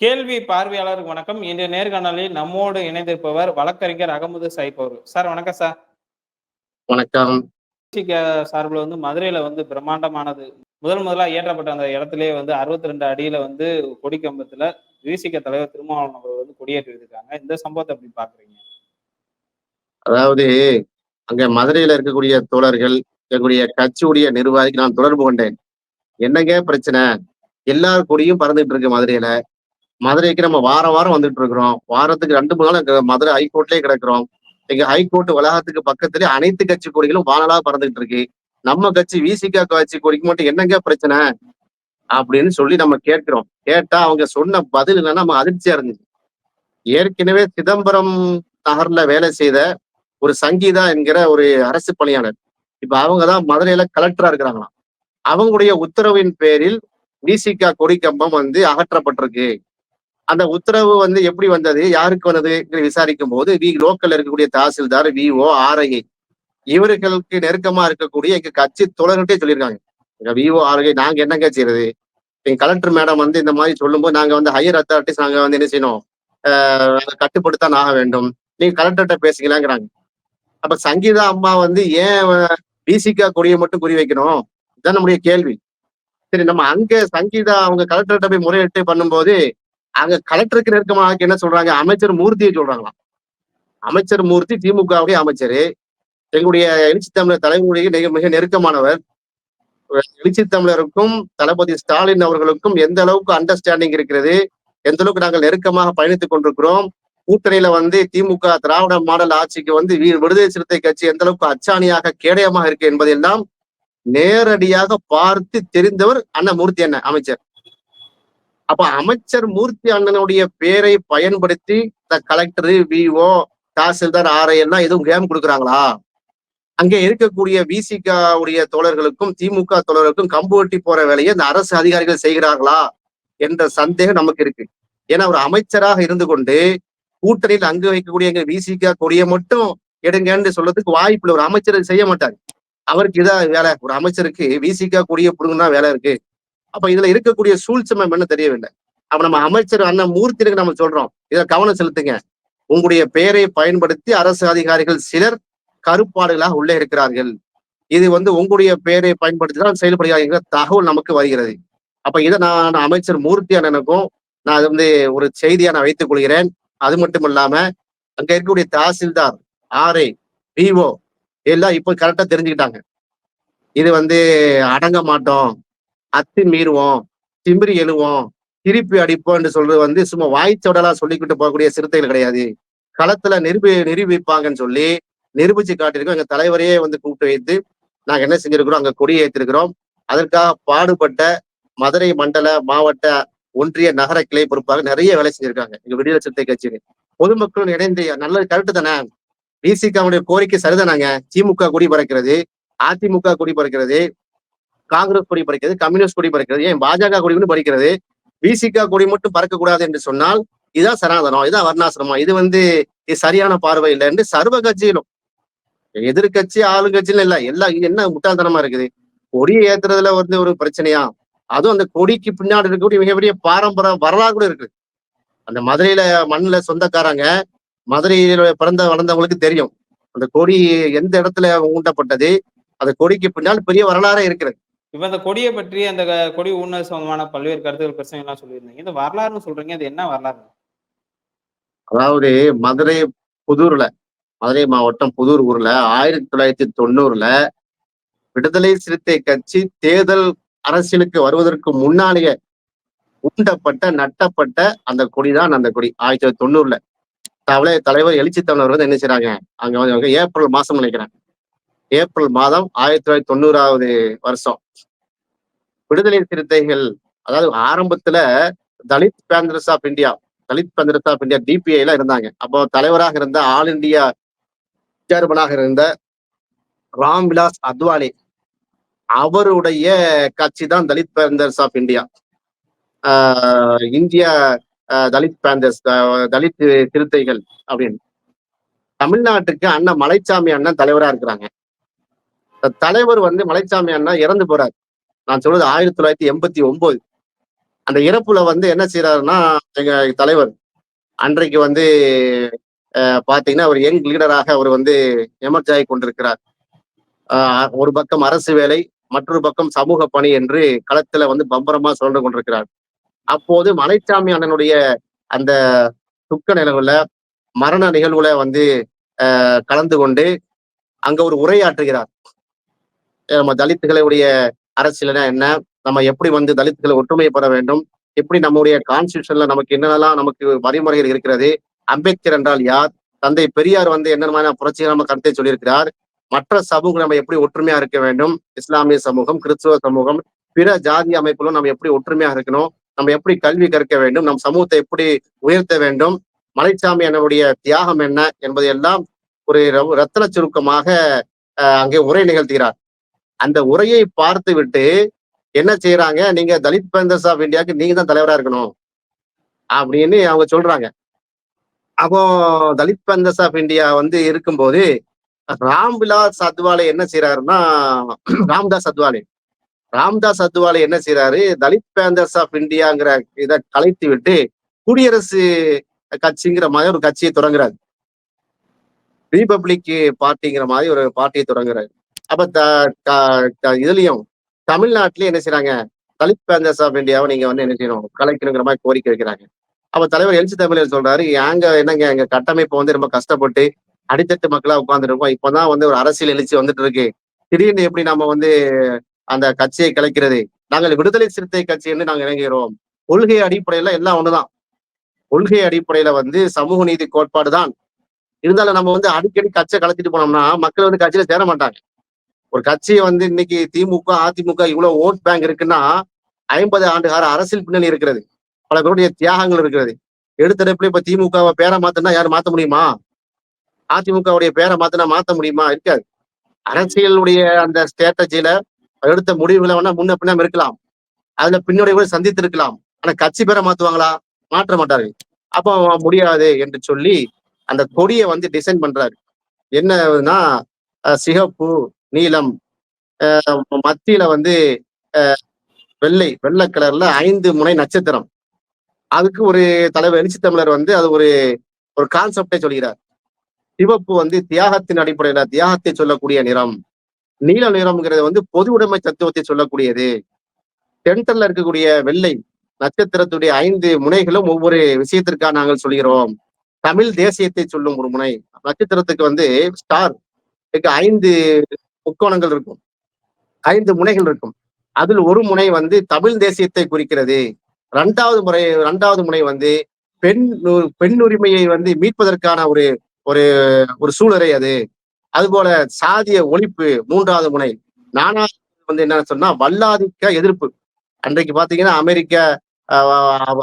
கேள்வி பார்வையாளருக்கு வணக்கம். இன்றைய நேர்காணலில் நம்மோடு இணைந்திருப்பவர் வழக்கறிஞர் அகமது சைப் அவர்கள். சார் வணக்கம் சார். வணக்கம். சார்பில் வந்து மதுரையில வந்து பிரம்மாண்டமானது. முதல் முதலா ஏற்றப்பட்ட அந்த இடத்திலேயே வந்து அறுபத்தி ரெண்டு அடியில வந்து கொடி கம்பத்துல விசிக தலைவர் திருமாவளவன் அவர்கள் வந்து கொடியேற்றி இருக்காங்க. இந்த சம்பவத்தை எப்படி பாக்குறீங்க அதாவது அங்க மதுரையில இருக்கக்கூடிய தோழர்கள் எங்களுடைய கட்சியுடைய நிர்வாகிக்கு நான் தொடர்பு கொண்டேன். என்னங்க பிரச்சனை? எல்லார் கொடியும் பறந்துட்டு இருக்கு மதுரையில. மதுரைக்கு நம்ம வாரம் வாரம் வந்துட்டு இருக்கிறோம். வாரத்துக்கு ரெண்டு மூணு நாள் மதுரை ஹைகோர்ட்லயே கிடக்குறோம். எங்க ஹைகோர்ட் வளாகத்துக்கு பக்கத்துல அனைத்து கட்சி கொடிகளும் வானலா பறந்துட்டு இருக்கு. நம்ம கட்சி விசிகா கட்சி கொடிக்கு மட்டும் என்னங்க பிரச்சனை? அப்படின்னு சொல்லி நம்ம கேட்கிறோம். கேட்டா அவங்க சொன்ன பதில் இல்லைன்னா நம்ம அதிர்ச்சியா இருந்துச்சு ஏற்கனவே சிதம்பரம் நகர்ல வேலை செய்த ஒரு சங்கீதா என்கிற ஒரு அரசு பணியாளர். இப்ப அவங்கதான் மதுரையில கலெக்டரா இருக்கிறாங்களாம். அவங்களுடைய உத்தரவின் பேரில் விசிகா கொடி கம்பம் வந்து அகற்றப்பட்டிருக்கு. அந்த உத்தரவு வந்து எப்படி வந்தது? யாருக்கு வந்தது விசாரிக்கும் போது வி லோக்கல்ல இருக்கக்கூடிய தாசில்தார் விஓ ஆர்ஐ இவர்களுக்கு நெருக்கமா இருக்கக்கூடிய எங்க கட்சி தொடர்கிட்டே சொல்லியிருக்காங்க. எங்க விஓ ஆர்ஐ நாங்க என்னங்க செய்யறது எங்க கலெக்டர் மேடம் வந்து இந்த மாதிரி சொல்லும்போது நாங்க வந்து ஹையர் அத்தாரிட்டிஸ் நாங்க வந்து என்ன செய்யணும்? கட்டுப்படுத்தான் ஆக வேண்டும். நீங்க கலெக்டர்கிட்ட பேசுங்களாங்கிறாங்க. அப்ப சங்கீதா அம்மா வந்து ஏன் பிசிகா கொடியை மட்டும் குறி வைக்கணும்? இதுதான் நம்முடைய கேள்வி. சரி நம்ம அங்க சங்கீதா அவங்க கலெக்டர்கிட்ட போய் முறையிட்டு பண்ணும்போது அங்க கலெக்டருக்கு நெருக்கமாக என்ன சொல்றாங்க? அமைச்சர் மூர்த்தியை சொல்றாங்களாம். அமைச்சர் மூர்த்தி திமுகவுடைய அமைச்சர். எங்களுடைய எழுச்சி தமிழர் தலைவருடைய மிக மிக நெருக்கமானவர். எழுச்சி தமிழருக்கும் தளபதி ஸ்டாலின் அவர்களுக்கும் எந்த அளவுக்கு அண்டர்ஸ்டாண்டிங் இருக்கிறது? எந்த அளவுக்கு நாங்கள் நெருக்கமாக பயணித்துக் கொண்டிருக்கிறோம்? கூட்டணியில வந்து திமுக திராவிட மாடல் ஆட்சிக்கு வந்து விடுதலை சிறுத்தை கட்சி எந்த அளவுக்கு அச்சாணியாக கேடயமாக இருக்கு என்பதெல்லாம் நேரடியாக பார்த்து தெரிந்தவர் அண்ணா மூர்த்தி அண்ணன் அமைச்சர். அப்ப அமைச்சர் மூர்த்தி அண்ணனுடைய பேரை பயன்படுத்தி இந்த கலெக்டர் விஓ தாசில்தார் ஆர்ஐ எல்லாம் எதுவும் கேம் கொடுக்குறாங்களா? அங்கே இருக்கக்கூடிய விசிகாவுடைய தோழர்களுக்கும் திமுக தோழர்களுக்கும் கம்பு வெட்டி போற வேலையை இந்த அரசு அதிகாரிகள் செய்கிறார்களா என்ற சந்தேகம் நமக்கு இருக்கு. ஏன்னா ஒரு அமைச்சராக இருந்து கொண்டு கூட்டணியில் அங்கு வைக்கக்கூடிய எங்க விசிகா கொடியை மட்டும் எடுங்கன்னு சொல்றதுக்கு வாய்ப்பு இல்லை ஒரு அமைச்சர் செய்ய மாட்டார். அவருக்கு இதான் வேலை. ஒரு அமைச்சருக்கு விசிகா கொடியை புடுங்கன்னா வேலை இருக்கு. அப்ப இதுல இருக்கக்கூடிய சூழ்ச்சமம் என்ன தெரியவில்லை. அப்ப நம்ம அமைச்சர் அண்ணன் மூர்த்திக்கு நம்ம சொல்றோம். இதை கவனம் செலுத்துங்க. உங்களுடைய பெயரை பயன்படுத்தி அரசு அதிகாரிகள் சிலர் கருப்பாடுகளாக உள்ளே இருக்கிறார்கள். இது வந்து உங்களுடைய பெயரை பயன்படுத்தி தான் செயல்படுகிறார்கள் தகவல் நமக்கு வருகிறது. அப்ப இதை நான் அமைச்சர் மூர்த்தி அண்ணனுக்கும் நான் வந்து ஒரு செய்தியா நான் வைத்துக் கொள்கிறேன். அது மட்டும் இல்லாம அங்க இருக்கக்கூடிய தாசில்தார் ஆர்ஐ விஓ எல்லாம் இப்போ கரெக்டா தெரிஞ்சுக்கிட்டாங்க. இது வந்து அடங்க மாட்டோம். அத்து மீறுவோம் திமிரி எழுவோம் திருப்பி அடிப்போம்னு சொல்றது வந்து சும்மா வாய்ச்சோடலா சொல்லிக்கிட்டு போகக்கூடிய சிறுத்தைகள் கிடையாது. களத்துல நிரூபி நிரூபிப்பாங்கன்னு சொல்லி நிரூபிச்சு காட்டியிருக்கோம். எங்க தலைவரையே வந்து கூப்பிட்டு வைத்து நாங்க என்ன செஞ்சிருக்கிறோம்? அங்க கொடி ஏற்றிருக்கிறோம் அதற்காக பாடுபட்ட மதுரை மண்டல மாவட்ட ஒன்றிய நகர கிளை பொறுப்பாக நிறைய வேலை செஞ்சிருக்காங்க. எங்க விடுதலை சிறுத்தை கட்சிக்கு பொதுமக்களும் இணைந்து நல்ல கருத்து தானே? பிசிகாவுடைய கோரிக்கை சரிதானாங்க? திமுக குடி பறக்கிறது. அதிமுக குடி பறக்கிறது. காங்கிரஸ் கொடி பறிக்கிறது கம்யூனிஸ்ட் கொடி பறிக்கிறது ஏன் பாஜக கொடி மட்டும் பறிக்கிறது? பிசிகா கொடி மட்டும் பறக்கக்கூடாது என்று சொன்னால் இதான் சனாதனம் இதான் வர்ணாசிரமம். இது வந்து இது சரியான பார்வை இல்லை என்று சர்வ கட்சியிலும் எதிர்கட்சி ஆளுங்கட்சியிலும் இல்ல. எல்லா இது என்ன முட்டாள்தனமா இருக்குது? கொடியை ஏத்துறதுல வந்து ஒரு பிரச்சனையா? அதுவும் அந்த கொடிக்கு பின்னாடி இருக்கக்கூடிய மிகப்பெரிய பாரம்பரிய வரலாறு கூட இருக்கு அந்த மதுரையில மண்ணுல சொந்தக்காரங்க மதுரையில பிறந்த வளர்ந்தவங்களுக்கு தெரியும். அந்த கொடி எந்த இடத்துல ஊண்டப்பட்டது? அந்த கொடிக்கு பின்னால் பெரிய வரலாறே இருக்கிறது. இப்போ அந்த கொடியை பற்றி அந்த கொடி ஊழல் சம்பந்தமான பல்வேறு கருத்துக்கள் பிரச்சனை எல்லாம் சொல்லியிருந்தீங்க. இந்த வரலாறுன்னு சொல்றீங்க அது என்ன வரலாறு? அதாவது மதுரை புதூர்ல மதுரை மாவட்டம் புதூர் ஊர்ல ஆயிரத்தி தொள்ளாயிரத்தி தொண்ணூறுல விடுதலை சிறுத்தை கட்சி தேர்தல் அரசியலுக்கு வருவதற்கு முன்னாலேயே ஊண்டப்பட்ட நட்டப்பட்ட அந்த கொடிதான் அந்த கொடி ஆயிரத்தி தொள்ளாயிரத்தி தொண்ணூறுல. தவளை தலைவர் எழுச்சி தமிழர் வந்து என்ன செய்றாங்க? அங்க வந்து ஏப்ரல் மாசம் நினைக்கிறாங்க ஏப்ரல் மாதம் ஆயிரத்தி தொள்ளாயிரத்தி தொண்ணூறாவது வருஷம். விடுதலை சிறுத்தைகள் அதாவது ஆரம்பத்துல Dalit panthers of India Dalit panthers of India டிபிஐல இருந்தாங்க. அப்போ தலைவராக இருந்த ஆல் இந்தியா சேர்மனாக இருந்த ராம் விலாஸ் அத்வானி அவருடைய கட்சி தான் Dalit panthers of India India Dalit panthers Dalit சிறுத்தைகள் அப்படின்னு. தமிழ்நாட்டுக்கு அண்ணன் மலைச்சாமி அண்ணன் தலைவரா இருக்கிறாங்க. தலைவர் வந்து மலைச்சாமி அண்ணா இறந்து போறாரு. நான் சொல்றது ஆயிரத்தி தொள்ளாயிரத்தி எண்பத்தி ஒன்பது அந்த இறப்புல வந்து என்ன செய்யறாருன்னா எங்க தலைவர் அன்றைக்கு வந்து அஹ், பாத்தீங்கன்னா அவர் யங் லீடராக அவர் வந்து எமர்ஜ் ஆகி கொண்டிருக்கிறார். ஆஹ், ஒரு பக்கம் அரசு வேலை மற்றொரு பக்கம் சமூக பணி என்று களத்துல வந்து பம்பரமா சொல்லிட்டு கொண்டிருக்கிறார். அப்போது மலைச்சாமி அண்ணனுடைய அந்த துக்க நிலவுல மரண நிகழ்வுல வந்து அஹ், கலந்து கொண்டு அங்க ஒரு உரையாற்றுகிறார். நம்ம தலித்துகளுடைய அரசியல்னா என்ன? நம்ம எப்படி வந்து தலித்துகளை ஒற்றுமை பெற வேண்டும்? எப்படி நம்முடைய கான்ஸ்டியூஷன்ல நமக்கு என்னென்னலாம் நமக்கு வழிமுறைகள் இருக்கிறது? அம்பேத்கர் என்றால் யார்? தந்தை பெரியார் வந்து என்னென்ன புரட்சிகரமாக கருத்தை சொல்லியிருக்கிறார்? மற்ற சமூகம் நம்ம எப்படி ஒற்றுமையா இருக்க வேண்டும்? இஸ்லாமிய சமூகம் கிறிஸ்துவ சமூகம் பிற ஜாதி அமைப்புகளும் நம்ம எப்படி ஒற்றுமையா இருக்கணும்? நம்ம எப்படி கல்வி கற்க வேண்டும்? நம் சமூகத்தை எப்படி உயர்த்த வேண்டும்? மலைச்சாமி என்னுடைய தியாகம் என்ன? என்பதையெல்லாம் ஒரு ர- சுருக்கமாக அங்கே உரை நிகழ்த்துகிறார். அந்த உரையை பார்த்து விட்டு என்ன செய்யறாங்க நீங்க தலித் பேந்தர்ஸ் ஆஃப் இந்தியாவுக்கு நீங்க தான் தலைவரா இருக்கணும் அப்படின்னு அவங்க சொல்றாங்க. அப்போ தலித் பேந்தர்ஸ் ஆஃப் இந்தியா வந்து இருக்கும்போது ராம்விலாஸ் அத்வாலே என்ன செய்யறாருன்னா ராம்தாஸ் அத்வாலே ராம்தாஸ் அத்வாலே என்ன செய்யறாரு தலித் பேந்தர்ஸ் ஆஃப் இந்தியாங்கிற இதை கலைத்து விட்டு குடியரசு கட்சிங்கிற மாதிரி ஒரு கட்சியை தொடங்குறாரு. ரீபப்ளிக் பார்ட்டிங்கிற மாதிரி ஒரு பார்ட்டியை தொடங்குறாரு. அப்ப த- இதுலயும் தமிழ்நாட்டிலயும் என்ன செய்யறாங்க தலித் பேந்தர்ஸ் ஆஃப் இந்தியாவை நீங்க வந்து என்ன செய்யணும்? கலைக்கணுங்கிற மாதிரி கோரிக்கை வைக்கிறாங்க. அப்ப தலைவர் எழுச்சி தமிழர் சொல்றாரு ஏங்க என்னங்க எங்க கட்டமைப்பு வந்து ரொம்ப கஷ்டப்பட்டு அடித்தட்டு மக்களா உட்கார்ந்துருக்கோம். இப்பதான் வந்து ஒரு அரசியல் எழுச்சி வந்துட்டு இருக்கு திடீர்னு எப்படி நம்ம வந்து அந்த கட்சியை கலைக்கிறது? நாங்கள் விடுதலை சிறுத்தை கட்சி என்று நாங்கள் இறங்குகிறோம். கொள்கை அடிப்படையில எல்லாம் ஒண்ணுதான். கொள்கை அடிப்படையில வந்து சமூக நீதி கோட்பாடு தான் இருந்தாலும் நம்ம வந்து அடிக்கடி கட்சியை கலத்திட்டு போனோம்னா மக்கள் வந்து கட்சியில சேர மாட்டாங்க. ஒரு கட்சியை வந்து இன்னைக்கு திமுக அதிமுக இவ்வளவு ஓட் பேங்க் இருக்குன்னா ஐம்பது ஆண்டுகார அரசியல் பின்னணி இருக்கிறது. பல பேருடைய தியாகங்கள் இருக்கிறது. எடுத்தடுப்புல இப்ப திமுகவை பேரை மாத்தினா யாரும் மாத்த முடியுமா? அதிமுகவுடைய பேரை மாத்தினா மாத்த முடியுமா? இருக்காது. அரசியலுடைய அந்த ஸ்ட்ராட்டஜியில எடுத்த முடிவுகளை வேணா முன்ன பின்ன இருக்கலாம். அதுல பின்னோடைய கூட சந்தித்து இருக்கலாம் ஆனா கட்சி பேரை மாத்துவாங்களா? மாற்ற மாட்டார்கள். அப்போ முடியாது என்று சொல்லி அந்த கொடியை வந்து டிசைன் பண்றாரு. என்னன்னா சிகப்பு நீலம் மத்தியில வந்து வெள்ளை வெள்ளை கலர்ல ஐந்து முனை நட்சத்திரம். அதுக்கு ஒரு தலைவர் எழுச்சி தமிழர் வந்து அது ஒரு ஒரு கான்செப்டை சொல்கிறார். சிவப்பு வந்து தியாகத்தின் அடிப்படையில தியாகத்தை சொல்லக்கூடிய நிறம். நீல நிறம்ங்கிறது வந்து பொது உடைமை தத்துவத்தை சொல்லக்கூடியது. சென்டர்ல இருக்கக்கூடிய வெள்ளை நட்சத்திரத்துடைய ஐந்து முனைகளும் ஒவ்வொரு விஷயத்திற்காக நாங்கள் சொல்கிறோம். தமிழ் தேசியத்தை சொல்லும் ஒரு முனை. நட்சத்திரத்துக்கு வந்து ஸ்டார் ஐந்து முக்கோணங்கள் இருக்கும். ஐந்து முனைகள் இருக்கும். அதில் ஒரு முனை வந்து தமிழ் தேசியத்தை குறிக்கிறது. இரண்டாவது முறை இரண்டாவது முனை வந்து பெண் பெண் உரிமையை வந்து மீட்பதற்கான ஒரு ஒரு ஒரு சூழலை அது. அதுபோல சாதிய ஒழிப்பு மூன்றாவது முனை. நானாவது வந்து என்ன சொன்னா வல்லாதிக்க எதிர்ப்பு. அன்றைக்கு பாத்தீங்கன்னா அமெரிக்க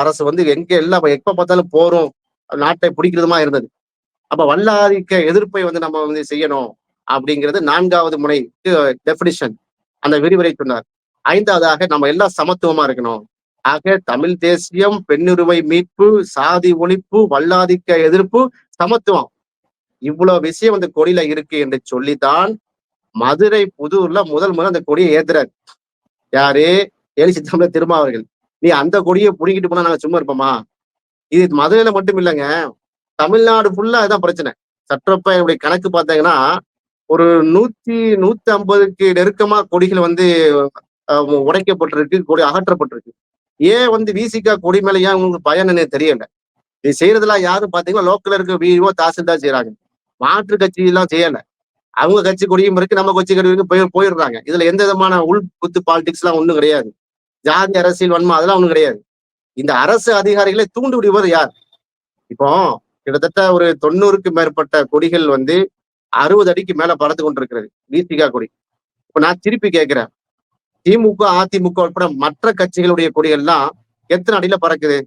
அரசு வந்து எங்க எல்லாம் எப்ப பார்த்தாலும் போரும் நாட்டை பிடிக்கிறதுமா இருந்தது. அப்ப வல்லாதிக்க எதிர்ப்பை வந்து நம்ம வந்து செய்யணும். அப்படிங்கிறது நான்காவது முனைக்கு டெபினிஷன் அந்த விரிவுரை சொன்னார். ஐந்தாவதாக நம்ம எல்லாம் சமத்துவமா இருக்கணும். ஆக தமிழ் தேசியம் பெண்ணுரிமை மீட்பு சாதி ஒழிப்பு வல்லாதிக்க எதிர்ப்பு சமத்துவம். இவ்வளவு விஷயம் அந்த கொடியில இருக்கு என்று சொல்லித்தான் மதுரை புதூர்ல முதல் முதல் அந்த கொடியை ஏத்துறாரு. யாரு? எழுச்சி தமிழர் திருமாவர்கள். நீ அந்த கொடியை புடுங்கிட்டு போனா நாங்க சும்மா இருப்போமா? இது மதுரையில மட்டும் இல்லைங்க. தமிழ்நாடு ஃபுல்லா அதுதான் பிரச்சனை. சற்றப்ப கணக்கு பார்த்தீங்கன்னா ஒரு நூத்தி நூத்தி ஐம்பதுக்கு நெருக்கமா கொடிகள் வந்து உடைக்கப்பட்டிருக்கு கொடி அகற்றப்பட்டிருக்கு. ஏன் வந்து விசிகா கொடி மேல ஏன் உங்களுக்கு பயன் தெரியல. இது செய்யறதெல்லாம் யாரும் பாத்தீங்கன்னா லோக்கல்ல இருக்க விஓ தாசில்தார் செய்யறாங்க மாற்று கட்சி எல்லாம் செய்யல. அவங்க கட்சி கொடியும் இருக்கு நம்ம கட்சி கொடியும் போய் போயிடுறாங்க. இதுல எந்த விதமான உள் குத்து பாலிடிக்ஸ் எல்லாம் ஒண்ணும் கிடையாது. ஜாதி அரசியல் வன்மை அதெல்லாம் ஒண்ணும் கிடையாது. இந்த அரசு அதிகாரிகளை தூண்டு விடுவது யார்? இப்போ கிட்டத்தட்ட ஒரு தொண்ணூறுக்கு மேற்பட்ட கொடிகள் வந்து அறுபது அடிக்கு மேல பறந்து கொண்டிருக்கிறது. விசிகா கொடி. இப்ப நான் திருப்பி கேட்கிறேன் திமுக அதிமுக உட்பட மற்ற கட்சிகளுடைய கொடிகள்லாம் எத்தனை அடியில பறக்குது?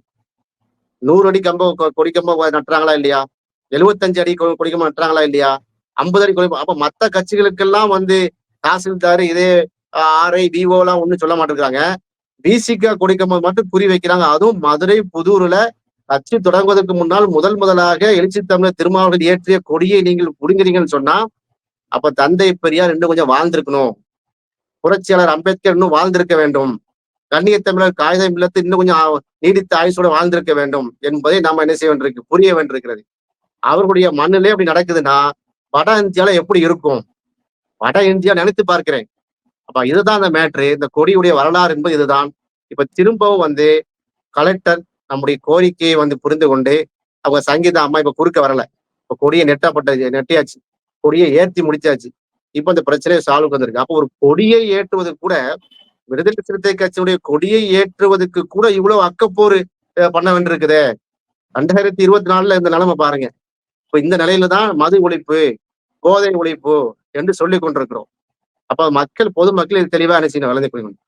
நூறு அடி கம்ப கொடி கம்ப நட்டுறாங்களா இல்லையா? எழுபத்தஞ்சு அடி கொ- கொடி நட்டுறாங்களா இல்லையா? ஐம்பது அடி கொடி அப்ப மத்த கட்சிகளுக்கெல்லாம் வந்து தாசில்தார் இதே ஆர்ஐ விஓ எல்லாம் ஒண்ணும் சொல்ல மாட்டேங்கிறாங்க. பிசிகா கொடி கம்பம் மட்டும் குறி வைக்கிறாங்க. அதுவும் மதுரை புதூர்ல கட்சி தொடங்குவதற்கு முன்னால் முதல் முதலாக எழுச்சி தமிழர் திருமாவளவன் ஏற்றிய கொடியை நீங்கள் புடுங்குறீங்கன்னு சொன்னா அப்ப தந்தை பெரியார் இன்னும் கொஞ்சம் வாழ்ந்திருக்கணும். புரட்சியாளர் அம்பேத்கர் இன்னும் வாழ்ந்திருக்க வேண்டும். கண்ணியத்தமிழர் காகிதம் இல்லத்து இன்னும் கொஞ்சம் நீடித்த ஆயுசோட வாழ்ந்திருக்க வேண்டும் என்பதை நாம என்ன செய்ய வேண்டியிருக்கு புரிய வேண்டியிருக்கிறது. அவர்களுடைய மண்ணிலே அப்படி நடக்குதுன்னா வட இந்தியால எப்படி இருக்கும்? வட இந்தியா நினைத்து பார்க்கிறேன். அப்ப இதுதான் அந்த மேட்ரு. இந்த கொடியுடைய வரலாறு என்பது இதுதான். இப்ப திரும்பவும் வந்து கலெக்டர் நம்முடைய கோரிக்கையை வந்து புரிந்து கொண்டு அவங்க சங்கீதா அம்மா இப்ப குறுக்க வரல. இப்ப கொடியை நெட்டப்பட்ட நெட்டியாச்சு. கொடியை ஏற்றி முடிச்சாச்சு. இப்ப இந்த பிரச்சனையை சால்வ் வந்திருக்கு அப்போ ஒரு கொடியை ஏற்றுவது கூட விடுதலை சிறுத்தை கட்சியுடைய கொடியை ஏற்றுவதற்கு கூட இவ்வளவு அக்கப்போர் பண்ண வேண்டியிருக்குதே. ரெண்டாயிரத்தி இருபத்தி நாலுல இந்த நிலைமை பாருங்க. இப்ப இந்த நிலையில தான் மது ஒழிப்பு போதை ஒழிப்பு என்று சொல்லி கொண்டிருக்கிறோம். அப்ப மக்கள் பொதுமக்கள் இது தெளிவா என்ன செய்யணும்? வளர்ந்து கொள்ளணும்.